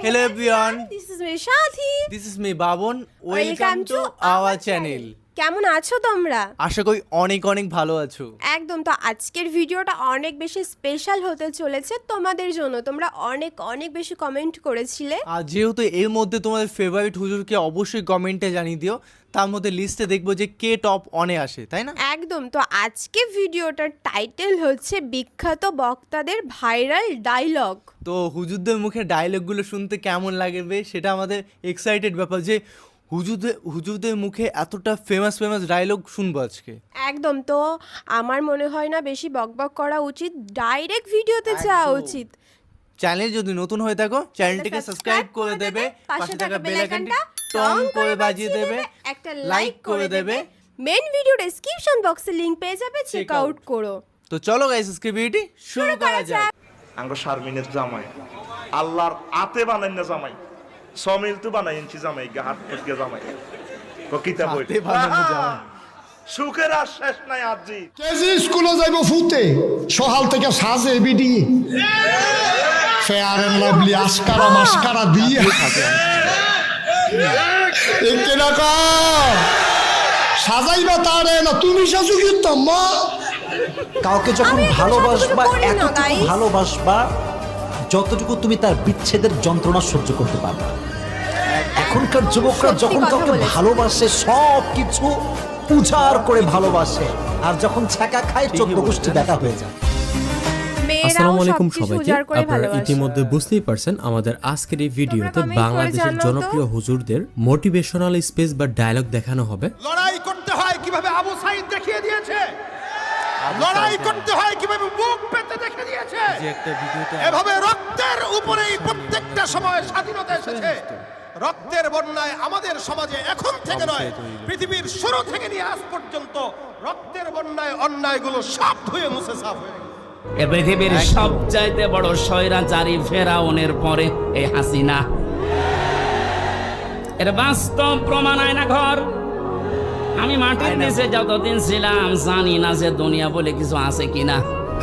Hello everyone, this is me Sathi this is me Babon. Welcome to our channel. কেমন আছো তোমরা? আশা করি অনেক অনেক ভালো আছো। একদম তো আজকের ভিডিওটা অনেক বেশি স্পেশাল হতে চলেছে তোমাদের জন্য। তোমরা অনেক অনেক বেশি কমেন্ট করেছিলে। আর যেহেতু এর মধ্যে তোমাদের ফেভারিট হুজুরকে অবশ্যই কমেন্টে জানিয়ে দিও তার মধ্যে লিস্টে দেখব যে কে টপ অনে আসে তাই না? একদম তো আজকে ভিডিওটার টাইটেল হচ্ছে বিখ্যাত বক্তাদের ভাইরাল ডায়লগ তো হুজুরদের মুখে ডায়লগগুলো শুনতে কেমন লাগবে সেটা আমাদের এক্সাইটেড ব্যাপার যে হুজুরদের হুজুরদের মুখে এতটা ফেমাস ফেমাস ডায়লগ শুনব আজকে। একদম তো আমার মনে হয় না বেশি বকবক করা উচিত ডাইরেক্ট ভিডিওতে যাওয়া উচিত। চ্যানেল যদি নতুন হয়ে থাকো চ্যানেলটিকে সাবস্ক্রাইব করে দেবে পাশে থাকা বেল আইকনটা টং করে বাজিয়ে দেবে একটা লাইক করে দেবে। মেন ভিডিও ডেসক্রিপশন বক্সে লিংক পেয়ে যাবে চেক আউট করো। তো চলো গাইস আজকে ভিডিওটি শুরু করা যাক। আঙ্গ শারমিনের জামাই আল্লাহর আতে বানাই না জামাই। সমিল তো বানাই ইঞ্চি জামাই গা হাত ফুটকে জামাই। কিতাব। সুখের আর শেষ নাই আজি। কেজি স্কুলে যাইব ফুতে সহাল থেকে সাজে বিডি। ফেয়ার এন্ড লাভলি আস্কারা মাস্কারা দিয়ে। টাকা সাজাইবা তারে না তুমি সাজু কিন্তু মা কাউকে যখন ভালোবাসবা এতটুকু ভালোবাসবা যতটুকু তুমি তার বিচ্ছেদের যন্ত্রণা সহ্য করতে পারবে। এখনকার যুবকরা যখন কাউকে। ভালোবাসে সব কিছু উজাড় করে ভালোবাসে। আর যখন ছ্যাঁকা খায় চোদ্দ গোষ্ঠী দেখা হয়ে যায়। আসসালামু আলাইকুম সবাইকে। আপনারা ইতিমধ্যে বুঝতেই পারছেন আমাদের আজকের এই ভিডিওতে বাংলাদেশের জনপ্রিয় হুজুরদের মোটিভেশনাল স্পেস বা ডায়লগ দেখানো হবে। লড়াই করতে হয় কীভাবে আবু সাইদ দেখিয়ে দিয়েছে? লড়াই করতে হয় কীভাবে মুখ পেতে দেখে দিয়েছে? যে একটা ভিডিওতে এভাবে রক্তের উপরেই প্রত্যেকটা সময় স্বাধীনতা এসেছে। রক্তের বন্যায় আমাদের সমাজে এখন থেকে নয় পৃথিবীর শুরু থেকে নিয়ে আজ পর্যন্ত রক্তের বন্যায় অন্যায়গুলো সব ধুয়ে মুছে সাফ হয়ে গেছে। এ পৃথিবীর সবচাইতে বড় সয়রা স্বৈরাচারী ফেরাউনের পরে এই হাসিনা। এর বাস্তব প্রমাণ আয়না ঘর আমি মাটির নিচে যতদিন ছিলাম জানি না যে দুনিয়া বলে কিছু আছে কিনা।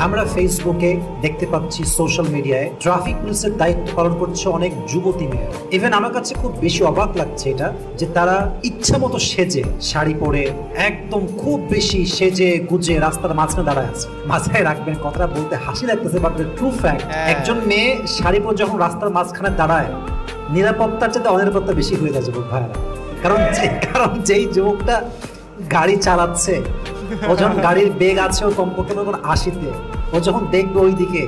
আমরা ফেসবুকে দেখতে পাচ্ছি সোশ্যাল মিডিয়ায় ট্রাফিক পুলিশের দায়িত্ব পালন করছে অনেক যুবতী মেয়ে ইভেন আমার কাছে খুব বেশি অবাক লাগছে এটা যে তারা ইচ্ছা মতো সেজে শাড়ি পরে একদম খুব বেশি সেজে গুজে রাস্তার মাঝখানে দাঁড়ায় আছে। মাথায় রাখবেন কথাটা বলতে হাসি লাগতেছে বাট ট্রু ফ্যাক্ট একজন মেয়ে শাড়ি পরে যখন রাস্তার মাঝখানে দাঁড়ায় নিরাপত্তার চেয়ে অনিরাপত্তা বেশি হয়ে যায় যুবক ভাইয়ারা। কারণ কারণ যেই যুবকটা গাড়ি চালাচ্ছে ও যখন গাড়ির বেগ আছে ও কমপক্ষে তখন আশিতে। ও যখন দেখবে ওই দিকে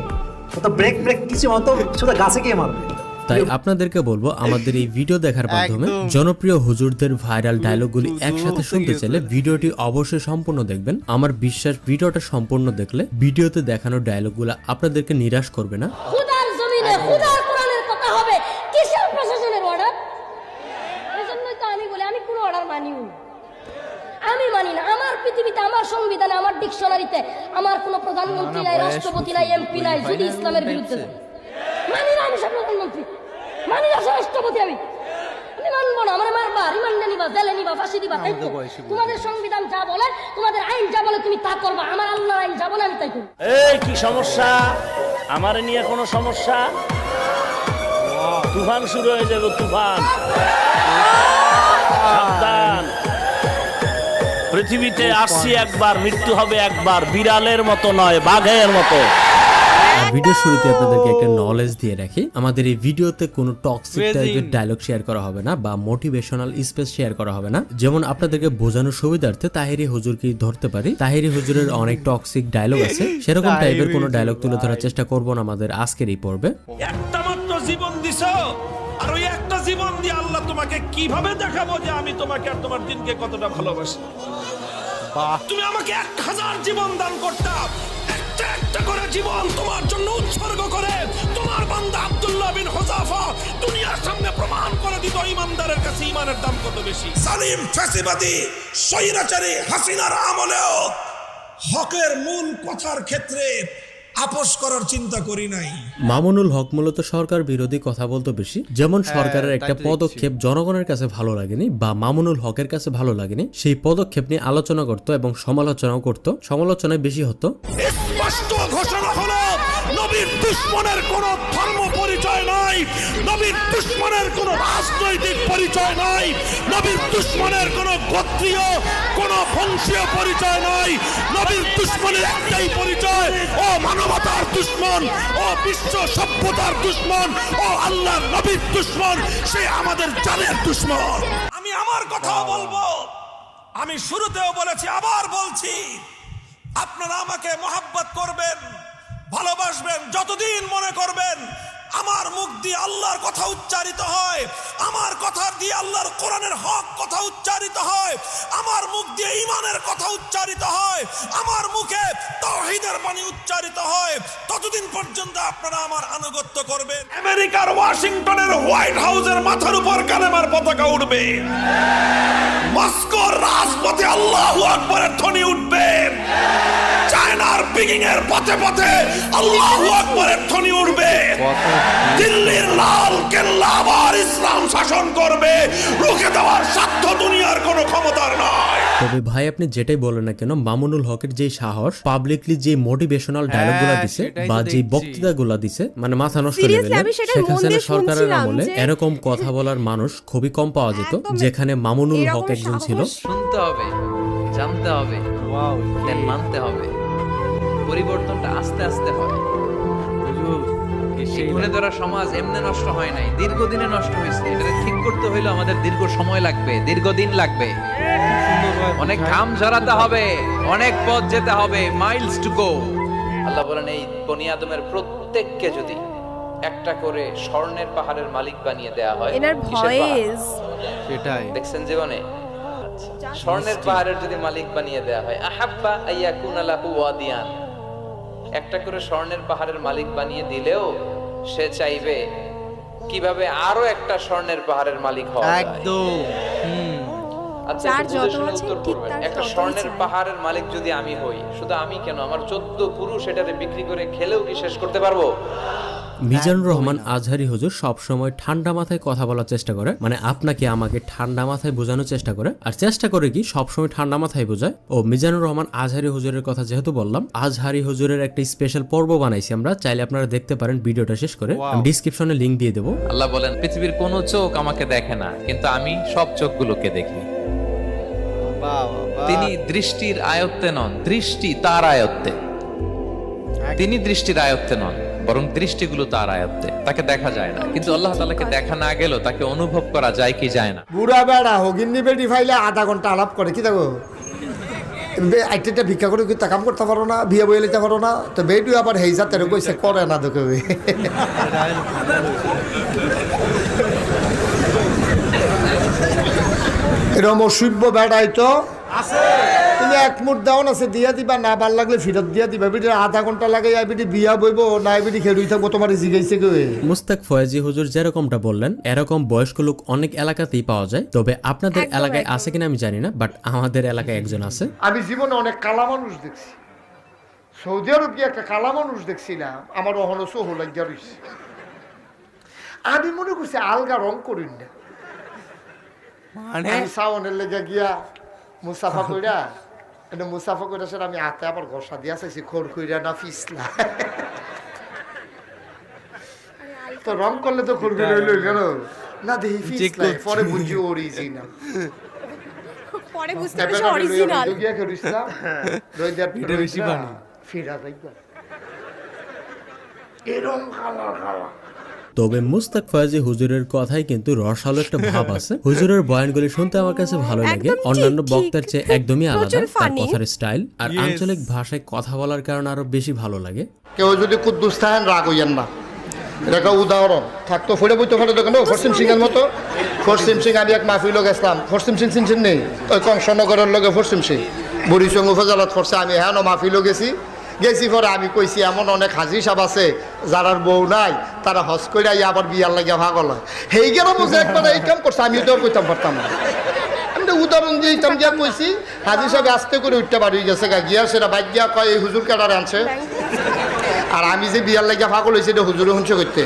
ও তো ব্রেক ব্রেক কিছু মতো শুধু গাছে গিয়ে মারবে। তাই আপনাদেরকে বলব আমাদের এই ভিডিও দেখার মাধ্যমে জনপ্রিয় হুজুরদের ভাইরাল ডায়লগগুলি একসাথে শুনতে চাইলে ভিডিওটি অবশ্যই সম্পূর্ণ দেখবেন। আমার বিশ্বাস ভিডিওটা সম্পূর্ণ দেখলে ভিডিওতে দেখানো ডায়লগগুলো আপনাদেরকে নিরাশ করবে না খুদার জমিনে খুদার কোরআনের কথা হবে কিসের প্রশাসনের অর্ডার এই জন্যই তো আমি বলি আমি কোনো অর্ডার মানিও না আমি মানি না আমার পৃথিবীতে আমার সংবিধানে আমার ডিকশনারিতে আমার কোনো প্রধানমন্ত্রী নাই রাষ্ট্রপতি নাই এমপি নাই যদি ইসলামের বিরুদ্ধে মানি না আমি সব প্রধানমন্ত্রী। মানি না সব রাষ্ট্রপতি আমি। আমি মানবো না আমার মারবা রিমান্ডে নিবা জেলে নিবা ফাঁসি দিবা তাই তো? তোমাদের সংবিধান যা বলে তোমাদের আইন যা বলে তুমি তা করবা। আমার আল্লাহ আইন যা বলে আমি তাই করব এই কি সমস্যা? আমার নিয়ে কোনো সমস্যা? তুফান শুরু হয়ে যাবে তুফান। সাবধান। পৃথিবীতে আসছি একবার মৃত্যু হবে একবার বিড়ালের মতো নয় বাঘের মতো। আর ভিডিও শুরুতে আপনাদেরকে একটা নলেজ দিয়ে রাখি। আমাদের এই ভিডিওতে কোনো টক্সিক টাইপের ডায়লগ শেয়ার করা হবে না বা মোটিভেশনাল স্পেস শেয়ার করা হবে না। যেমন আপনাদেরকে বোঝানোর সুবিধার্থে তাহিরি হুজুরকে ধরতে পারি? তাহিরি হুজুরের অনেক টক্সিক ডায়লগ আছে। সেরকম টাইপের কোনো ডায়লগ তুলে ধরার চেষ্টা করব না আমাদের আজকের এই পর্বে। একটা মাত্র জীবন দিছ? আর ওই একটা জীবন দিয়ে আল্লাহ তোমাকে কীভাবে দেখাবো যে আমি তোমাকে আর তোমার দিনকে কতটা ভালোবাসি? তুমি আমাকে এক হাজার জীবন দান করতাম একটা একটা করে জীবন তোমার জন্য উৎসর্গ করে। তোমার বান্দা আব্দুল্লাহ বিন হোজাফা দুনিয়ার সামনে প্রমাণ করে দিত ইমানদারের কাছে ইমানের দাম কত বেশি। সালিম ফ্যাসিবাদী স্বৈরাচারী হাসিনার আমলেও হকের মূল কথার ক্ষেত্রে আপোষ করার চিন্তা করি নাই। মামুনুল হক মূলত সরকার বিরোধী কথা বলতো বেশি। যেমন সরকারের একটা। পদক্ষেপ জনগণের কাছে ভালো লাগেনি বা মামুনুল হকের কাছে ভালো লাগেনি সেই পদক্ষেপ নিয়ে আলোচনা করত এবং সমালোচনাও করত। সমালোচনায় বেশি হতো। স্পষ্ট ঘোষণা হলো নবীর দুশ্মনের কোন ধর্ম পরিচয় নাই নবীর দুশ্মনের কোনো রাজনৈতিক পরিচয় নাই নবীর দুশ্মনের কোনো গোত্রীয়, কোনো বংশীয় পরিচয় নাই নবীর দুশ্মনের একটাই পরিচয়, ও মানবতার দুশ্মন, ও বিশ্ব সভ্যতার দুশ্মন, ও আল্লাহর নবীর দুশ্মন, সে আমাদের জানের দুশ্মন। আমি আমার কথাও বলব। আমি শুরুতেও বলেছি, আবার বলছি। আপনারা আমাকে মহাব্বত করবেন, ভালোবাসবেন, যতদিন মনে করবেন, আমার মুখ দিয়ে আল্লাহর কথা উচ্চারিত হয়, আমার কথা দিয়ে আল্লাহর কোরআনের হক কথা উচ্চারিত হয়, আমার মুখ দিয়ে ইমানের কথা উচ্চারিত হয়, আমার মুখে তহিদের বাণী উচ্চারিত করবেন। আমেরিকার ওয়াশিংটনের হোয়াইট হাউসের মাথার উপর কালেমার পতাকা উঠবে। মস্কোর রাজপথে আল্লাহ আকবরের ধ্বনি উঠবে। চায়নার পিকিং এর পথে পথে আল্লাহ আকবরের ধ্বনি উঠবে। দিল্লির লাল কেল্লা আবার ইসলাম শাসন করবে। রুখে দেওয়ার সাধ্য দুনিয়ার কোনো ক্ষমতার নয়। তবে ভাই আপনি যেটাই বলেন না কেন মামুনুল হকের যে সাহস পাবলিকলি যে মোটিভেশনাল ডায়লগুলা হ্যাঁ, দিছে বা যে দেখছি। বক্তৃতাগুলা দিছে মানে মাথা নষ্ট সরকারের আমলে এরকম কথা বলার মানুষ খুবই কম পাওয়া যেত যেখানে মামুনুল হক একজন ছিল। শুনতে হবে জানতে হবে। দেন মানতে হবে। পরিবর্তনটা আস্তে আস্তে হয়। ধরা সমাজ এমনি নষ্ট হয় নাই দীর্ঘদিনে নষ্ট হয়েছে। এটা ঠিক করতে হইলে আমাদের দীর্ঘ সময় লাগবে দীর্ঘদিন লাগবে। অনেক ঘাম ঝরাতে হবে অনেক পথ যেতে হবে মাইলস টু গো আল্লাহ বলেন এই বনি আদমের প্রত্যেককে যদি একটা করে স্বর্ণের পাহাড়ের মালিক বানিয়ে দেয়া হয় এনার ভয়েস সেটাই। দেখছেন জীবনে? স্বর্ণের পাহাড়ের যদি মালিক বানিয়ে দেয়া হয় আহাব্বা আইয়াকুন আলাহু ওয়াদিয়ান। একটা করে স্বর্ণের পাহাড়ের মালিক বানিয়ে দিলেও সে চাইবে কীভাবে আরও একটা স্বর্ণের পাহাড়ের মালিক হওয়া একদম। আচ্ছা একটু উত্তর স্বর্ণের পাহাড়ের মালিক যদি আমি হই শুধু আমি কেন? আমার চোদ্দ পুরুষ এটারে বিক্রি করে খেলেও কি শেষ করতে পারব? মিজানুর রহমান আজহারি হুজুর সব সময় ঠান্ডা মাথায় কথা বলার চেষ্টা করে। মানে আপনাকে আমাকে ঠান্ডা মাথায় বোঝানোর চেষ্টা করে। আর চেষ্টা করে কি সব সময় ঠান্ডা মাথায় বোঝায়। ও মিজানুর রহমান আজহারি হুজুরের কথা যেহেতু বললাম আজহারি হুজুরের একটা স্পেশাল পর্ব বানাইছি আমরা। চাইলে আপনারা দেখতে পারেন ভিডিওটা শেষ করে। আমি ডিসক্রিপশনে লিংক দিয়ে দেবো। আল্লাহ বলেন পৃথিবীর কোনো চোখ আমাকে দেখে না কিন্তু আমি সব চোখগুলোকে দেখি। তিনি দৃষ্টির আয়ত্তে নন দৃষ্টি তার আয়ত্তে। তিনি দৃষ্টির আয়ত্তে নন। বরং দৃষ্টিগুলো তার আয়ত্তে। তাকে দেখা যায় না। কিন্তু আল্লাহ তাআলাকে দেখা না গেলেও তাকে অনুভব করা যায় কি যায় না। বুড়া বেড়া হগিন্নি বেডি ফাইলে আধা ঘণ্টা আলাপ করে, কি দেখো? আইটেটা ভিক্ষা করে কি কাম করতে পারো না, বিয়ে বয়ে লিতে পারো না? তো বেডু আবার হেই জাতের কইছে করে না দেখে এরম অসভ্য বেড়াই তো। তুমি এক মুঠ দাও না সে দিয়া দিবা না ভালো লাগলে ফিরত দিয়া দিবা। বিটি আধা ঘণ্টা লাগে বিটি বিয়া বইব না বিটি খেলুই থাকব তোমার জিগাইছে কে মুস্তাক ফয়েজি হুজুর যেরকমটা বললেন এরকম বয়স্ক লোক অনেক এলাকাতেই পাওয়া যায়। তবে আপনাদের এলাকায় আছে কিনা আমি জানি না বাট আমাদের এলাকায় একজন আছে। আমি জীবনে অনেক কালা মানুষ দেখছি। সৌদি আরব গিয়ে একটা কালা মানুষ দেখছিলাম আমার অহনো সোহ রয়েছে আমি মনে করছি আলগা রং করিন না। মানে আমি সাওনের লেগে গিয়া মুসাফা কইরা এটা মুসাফা কইরা স্যার আমি হাতে আবার ঘষা দিয়া চাইছি খোর কইরা না পিছলা তো রং করলে তো খোর কইরা হইল কেন না দেখি পিছলাই পরে বুঝি অরিজিনাল পরে বুঝতে পারছি অরিজিনাল গিয়া খেলিছিলাম। রইদার এটা বেশি রইদা, পানি। ফিরা যাইবা। এরম কালার কালার তবে মুস্তাক ফয়েজি হুজুরের কথাই কিন্তু রসালো একটা ভাব আছে। হুজুরের বয়ানগুলি শুনতে আমার কাছে ভালো লাগে। অন্যান্য বক্তার চেয়ে একদমই আলাদা তার কথার স্টাইল আর আঞ্চলিক ভাষায় কথা বলার কারণে আরও বেশি ভালো লাগে। কেউ যদি কুদ্দুস থাকেন রাগ হইয়েন না। এটা উদাহরণ। থাকতো ফুটে বইতে ফাটে দেখেন। পশ্চিম সিং এর মতো। পশ্চিম সিং আমি এক মাহফিল গেছিলাম পশ্চিম সিং চিনছেন নেই। ওই কংসনগরের লগে পশ্চিম সিং। বুড়িচং উপজেলাত করছে। আমি হ্যাঁ মাহফিল গেছি। গেছি পরে আমি কইছি এমন অনেক হাজি সাব আছে যারার বউ নাই তারা হজ করে আবার বিয়ার লাগিয়া ভাগল হয়। সেই গেল বুঝে একবার এই কাম করছে আমি তো কইতাম পারতাম না। উদাহরণ দিয়ে ইতাম গিয়া কইছি হাজি সাহেব আস্তে করে উঠতে পারি গেছে গা গিয়া সেটা বাইক গিয়া কয় এই হুজুর কেডারে আনছে? আর আমি যে বিয়ার লাগিয়া ভাগল হয়েছে এটা হুজুরে হুঁচে করতে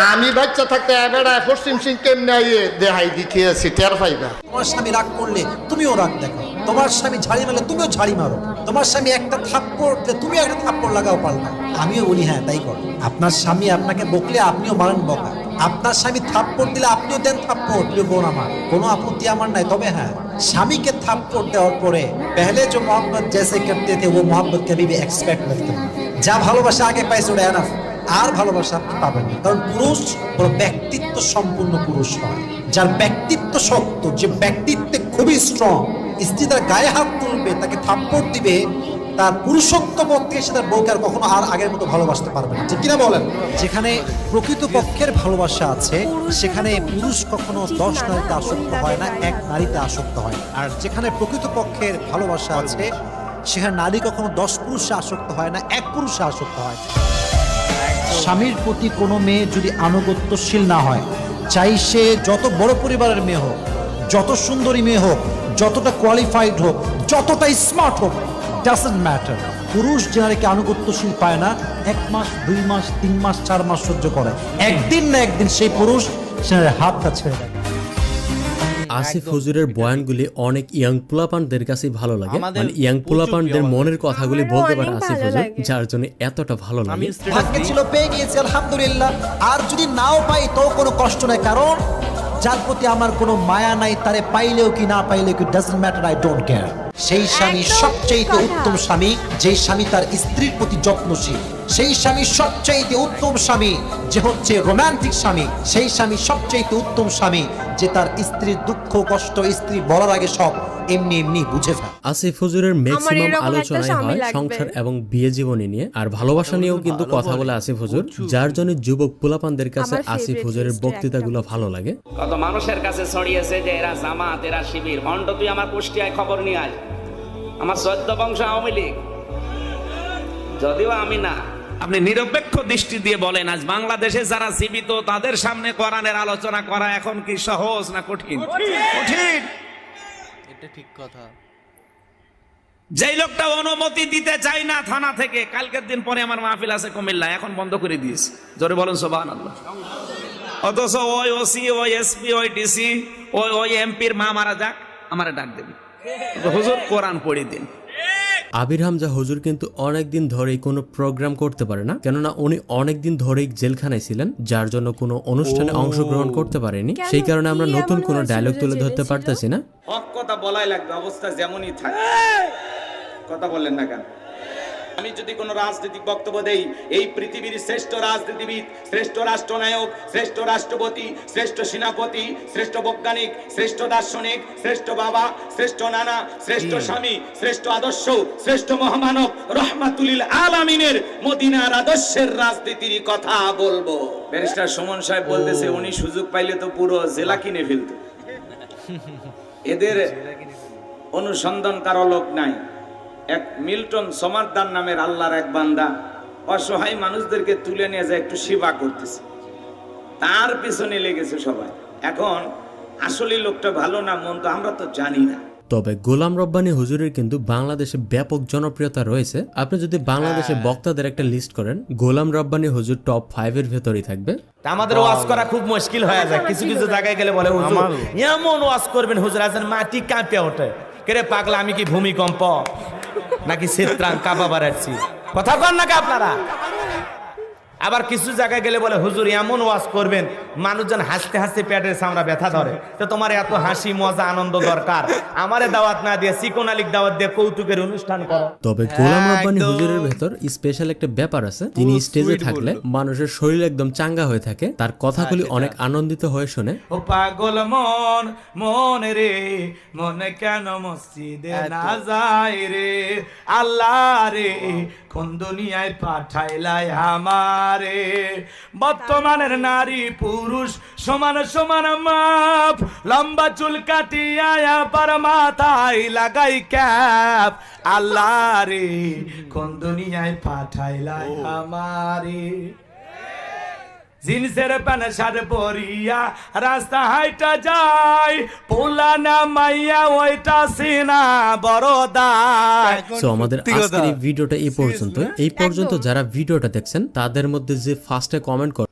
আমি বাচ্চা থাকতে এবারে পশ্চিম সিং কেমনে আইয়ে দেহাই দিতেছি টের পাইবা? তোমার স্বামী রাগ করলে তুমিও রাগ দেখো। তোমার স্বামী ঝাড়ি মারলে তুমিও ঝাড়ি মারো। তোমার স্বামী একটা থাপ্পড় তুমি একটা থাপ্পড় লাগাও পারলা আমিও বলি হ্যাঁ তাই করো। আপনার স্বামী আপনাকে বকলে আপনিও মারেন বকা। আপনার স্বামী থাপ্পড় দিলে আপনিও দেন থাপ্পড় প্রিয় বোন আমার। কোনো আপত্তি আমার নাই। তবে হ্যাঁ স্বামীকে থাপ্পড় দেওয়ার পরে পেহলে যে মোহাম্মদ জেসে করতে থে ও মোহাম্মদ কবি ভি এক্সপেক্ট করতে যা ভালোবাসা আগে পাইছে, ওটা এনাফ আর ভালোবাসা পাবেন না। কারণ পুরুষ বড় ব্যক্তিত্ব সম্পূর্ণ পুরুষ হয় যার ব্যক্তিত্ব শক্ত, যে ব্যক্তিত্বে খুবই স্ট্রং স্ত্রী তার গায়ে হাত তুলবে, তাকে থাপ্পড় দিবে, তার পুরুষত্ব থেকে সে তার বউকে আর কখনো আর আগের মতো ভালোবাসতে পারবে না। কিনা বলেন? যেখানে প্রকৃত পক্ষের ভালোবাসা আছে, সেখানে পুরুষ কখনো দশ নারীতে আসক্ত হয় না, এক নারীতে আসক্ত হয় আর যেখানে প্রকৃত পক্ষের ভালোবাসা আছে, সেখানে নারী কখনো দশ পুরুষে আসক্ত হয় না, এক পুরুষে আসক্ত হয় স্বামীর প্রতি কোনো মেয়ে যদি আনুগত্যশীল না হয়, চাই সে যত বড় পরিবারের মেয়ে হোক, যত সুন্দরী মেয়ে হোক, যতটা কোয়ালিফাইড হোক যতটা স্মার্ট হোক ডাজেন্ট ম্যাটার পুরুষ যে নারীকে আনুগত্যশীল পায় না, এক মাস, দুই মাস, তিন মাস, চার মাস সহ্য করে। একদিন না একদিন সেই পুরুষ, সে হাতটা ছেড়ে দেয়। আসিফ হুজুরের বয়ানগুলি অনেক ইয়াং পোলাপানদের কাছে ভালো লাগে। মানে ইয়াং পুলাপানদের মনের কথাগুলি বলতে পারে আসিফ হুজুর যার জন্য এতটা ভালো লাগে। ভাগ্যে ছিল পেয়ে গিয়েছি আলহামদুলিল্লাহ। আর যদি নাও পাই তো কোনো কষ্ট নাই। কারণ যার প্রতি আমার কোনো মায়া নাই তারে পাইলেও কি না পাইলেও কি doesn't matter I don't care সেই স্বামী সবচেয়ে উত্তম স্বামী যে স্বামী তার স্ত্রীর প্রতি যত্নশীল। সেই স্বামী সবচেয়ে উত্তম স্বামী যে হচ্ছে রোম্যান্টিক স্বামী। সেই স্বামী সবচেয়ে উত্তম স্বামী যে তার স্ত্রীর দুঃখ কষ্ট স্ত্রী বলার আগে সব এমনি এমনি বুঝে ফেলে। আসিফ হুজুরের ম্যাক্সিমাম স্বামী হয় সংসার এবং বিয়ে জীবনী নিয়ে। আর ভালোবাসা নিয়েও কিন্তু কথা বলে, আসিফ হুজুর যার জন্য যুবক পোলাপানদের কাছে আসিফ হুজুরের বক্তৃতাগুলো ভালো লাগে। কত মানুষের কাছে ছড়িয়েছে যে এরা জামাত এরা শিবির। ভণ্ড তুই আমার কুষ্টিয়ায় খবর নিয়ে আয়। আমার চোদ্দ বংশ আওয়ামী লীগ। যদিও আমি না। আপনি নিরপেক্ষ দৃষ্টি দিয়ে বলেন আজ বাংলাদেশে যারা জীবিত তাদের সামনে কোরআনের আলোচনা করা এখন কি সহজ না কঠিন। কঠিন। ঠিক কথা। যেই লোকটা অনুমতি দিতে চাই না থানা থেকে, কালকের দিন পরে আমার মাহফিল আছে কুমিল্লা, এখন বন্ধ করে দিয়েছে। জোরে বলেন সোবান আল্লাহ অথচ ওই ওসি, ওই এসপি, ওই ডিসি, ওই ওই এমপির মা মারা যাক, আমার ডাক দেবে। হুজুর কোরআন পড়ে দিন। আবির হামজা হুজুর কিন্তু অনেকদিন ধরেই কোনো প্রোগ্রাম করতে পারে না। কেননা উনি অনেকদিন ধরেই জেলখানায় ছিলেন যার জন্য কোনো অনুষ্ঠানে অংশগ্রহণ করতে পারেনি। সেই কারণে আমরা নতুন কোনো ডায়লগ তুলে ধরতে? পারতেছি না। হক কথা বলাই লাগবে অবস্থা যেমনই থাকে। কথা বললেন না কেন? আমি যদি কোনো রাজনৈতিক বক্তব্য দেই এই পৃথিবীর শ্রেষ্ঠ রাজনীতিবিদ শ্রেষ্ঠ রাষ্ট্রনায়ক শ্রেষ্ঠ রাষ্ট্রপতি শ্রেষ্ঠ সেনাপতি শ্রেষ্ঠ বৈজ্ঞানিক শ্রেষ্ঠ দার্শনিক শ্রেষ্ঠ বাবা শ্রেষ্ঠ নানা শ্রেষ্ঠ স্বামী শ্রেষ্ঠ আদর্শ শ্রেষ্ঠ মহামানব রহমাতুলিল আলামিনের মদিনার আদর্শের রাজনীতির কথা বলব। ব্যারিস্টার সুমন সাহেব বলতেছে উনি সুযোগ পাইলে তো পুরো জেলা কিনে ফেলতো। এদের অনুসন্ধান কারও লোক নাই। এক মিল্টন সমারদার নামের আল্লাহর এক বান্দা অসহায় মানুষদেরকে তুলে নিয়ে যায় একটু সেবা করতেছে। তার পিছনে লেগেছে সবাই। এখন আসলে লোকটা ভালো না মন তো আমরা তো জানি না। তবে গোলাম রব্বানী হুজুরের কিন্তু বাংলাদেশে ব্যাপক জনপ্রিয়তা রয়েছে। আপনি যদি বাংলাদেশে বক্তাদের একটা লিস্ট করেন গোলাম রব্বানী হুজুর টপ ফাইভ এর ভেতরেই থাকবে। আমাদের ওয়াজ করা খুব মুশকিল হয়ে যায়। কিছু কিছু জায়গায় গেলে বলে হুজুর এমন ওয়াজ করবেন হুজুর আছেন মাটি কাঁপে ওঠে। কেরে পাগলা আমি কি ভূমিকম্প? নাকি চিত্রাং কাপা বাড়াচ্ছি কথা কন নাকি আপনারা? আবার কিছু জায়গায় গেলে বলে হুজুর এমন ওয়াজ করবেন মানুষজন হাসতে হাসতে পেটের সামরা ব্যথা ধরে। তো তোমার এত হাসি মজা আনন্দ দরকার। আমারে দাওয়াত না দিয়ে সিকোন আলিক দাওয়াত দিয়ে কৌতুকের অনুষ্ঠান করো। তবে গোলাম রব্বানী হুজুরের ভেতর স্পেশাল একটা ব্যাপার আছে। তিনি স্টেজে থাকলে মানুষের শরীর একদম চাঙ্গা হয়ে থাকে। তার কথাগুলি অনেক আনন্দিত হয়ে শুনে। ও পাগল মন মন রে মনে কেন মসজিদে না যায় রে? আল্লাহ রে কোন দুনিয়ায় পাঠাইলাই আমারে বর্তমানের নারী পুরুষ সমান সমান মাপ। লম্বা চুল কাটিয়া আবার মাথায় লাগাই ক্যাপ। আল্লাহ রে কোন দুনিয়ায় পাঠাইলাই আমারে। জিনিসের প্যান সার পরিয়া রাস্তা হাইটা যাই পোলা না মাইয়া ওইটা সিনা বড় দায় সো আমাদের আজকের এই ভিডিওটা এই পর্যন্ত এই পর্যন্ত যারা ভিডিওটা দেখছেন তাদের মধ্যে যে ফার্স্টে কমেন্ট কর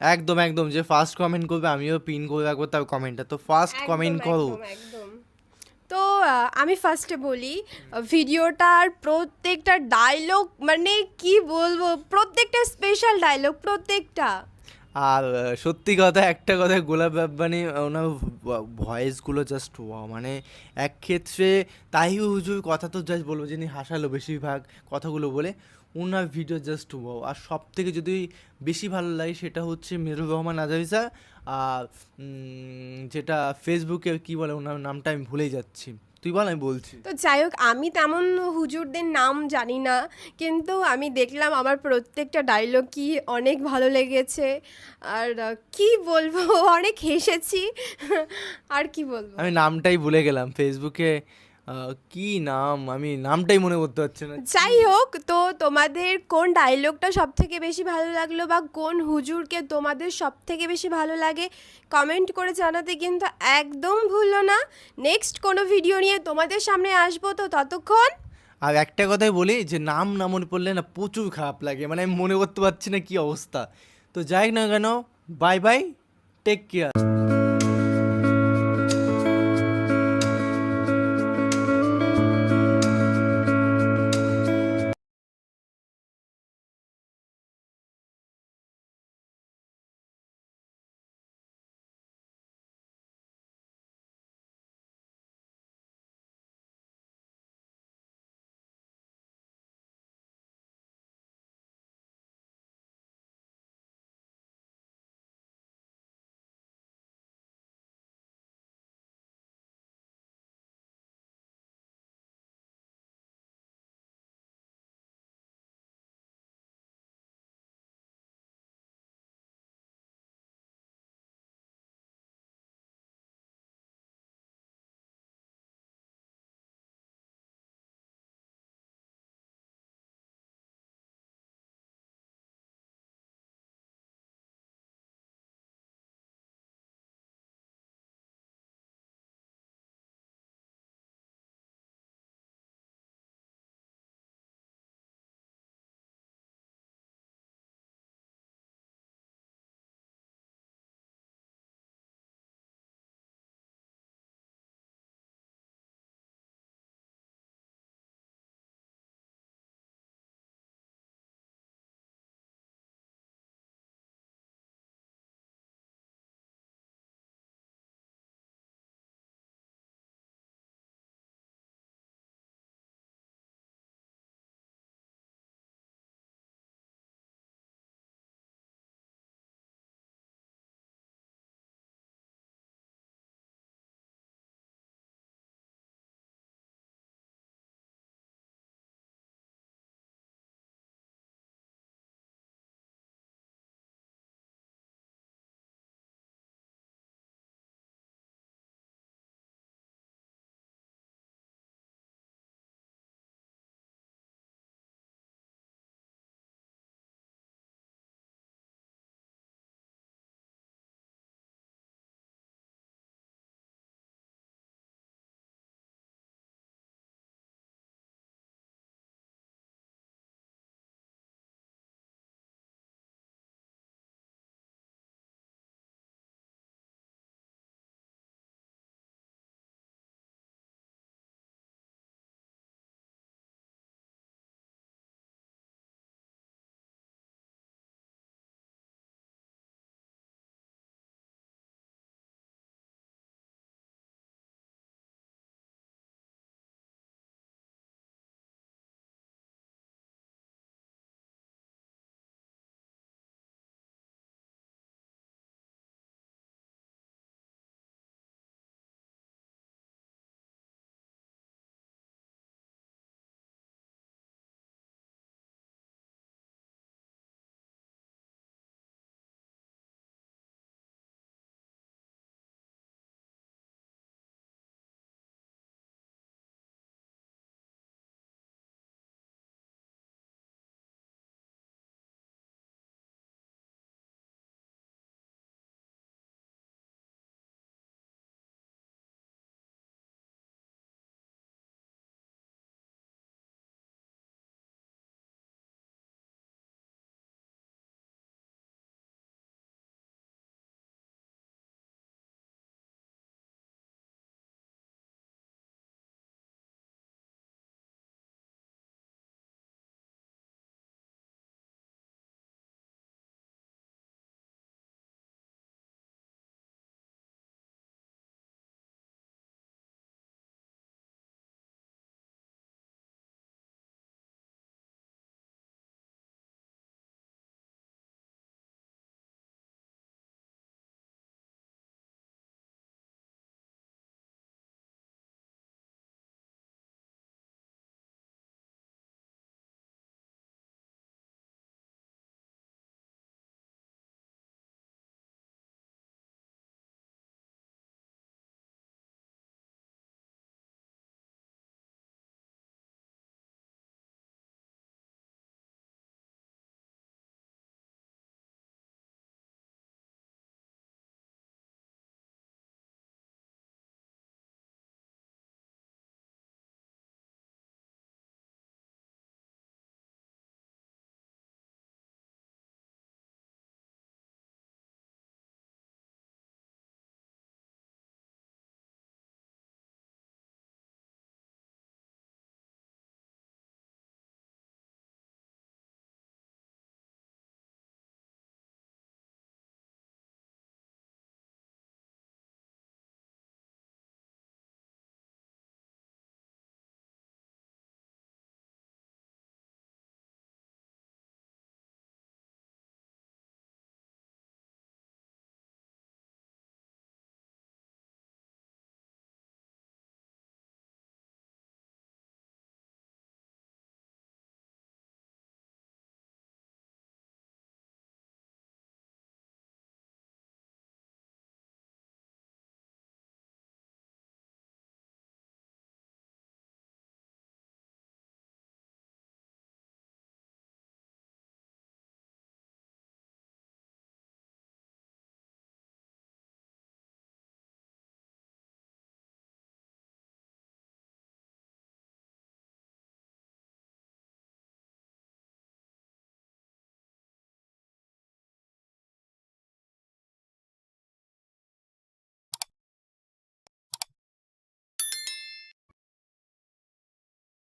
একদম একদম। যে ফার্স্ট কমেন্ট করবে আমিও পিন করে রাখব তার কমেন্টটা তো ফার্স্ট কমেন্ট করো। তো আমি ফার্স্টে বলি, ভিডিওটার প্রত্যেকটা ডায়লগ মানে কি বলব, প্রত্যেকটা স্পেশাল ডায়লগ প্রত্যেকটা। আর সত্যি কথা, একটা কথা, গোলাপ ব্যাপানি ওনার ভয়েসগুলো জাস্ট মানে এক ক্ষেত্রে তাই হুজুর কথা তো জাস্ট বলব, যিনি হাসালো বেশিরভাগ কথাগুলো বলে ওনার ভিডিও জাস্ট ওয়াও আর সব থেকে যদি বেশি ভালো লাগে সেটা হচ্ছে মিরুর রহমান আজারিসা আর যেটা ফেসবুকে কি বলে ওনার নামটা আমি ভুলেই যাচ্ছি। তুই বল আমি বলছি। তো যাই হোক আমি তেমন হুজুরদের নাম জানি না কিন্তু আমি দেখলাম আমার প্রত্যেকটা ডায়লগ কি অনেক ভালো লেগেছে। আর কি বলব অনেক হেসেছি। আর কি বলব? আমি নামটাই ভুলে গেলাম ফেসবুকে কি নাম? আমি নামটাই মনে করতে পারছি না। যাই হোক তো তোমাদের কোন ডায়লগটা সব থেকে বেশি ভালো লাগল বা কোন হুজুরকে তোমাদের সব থেকে বেশি ভালো লাগে কমেন্ট করে জানাতে কিন্তু একদম ভুলো না। নেক্সট কোনো ভিডিও নিয়ে তোমাদের সামনে আসব তো ততক্ষণ আর একটা কথাই বলি যে নাম না মনে পড়লে না প্রচুর খারাপ লাগে মানে আমি মনে করতে পারছি না কি অবস্থা। তো যাই না কেন বাই বাই টেক কেয়ার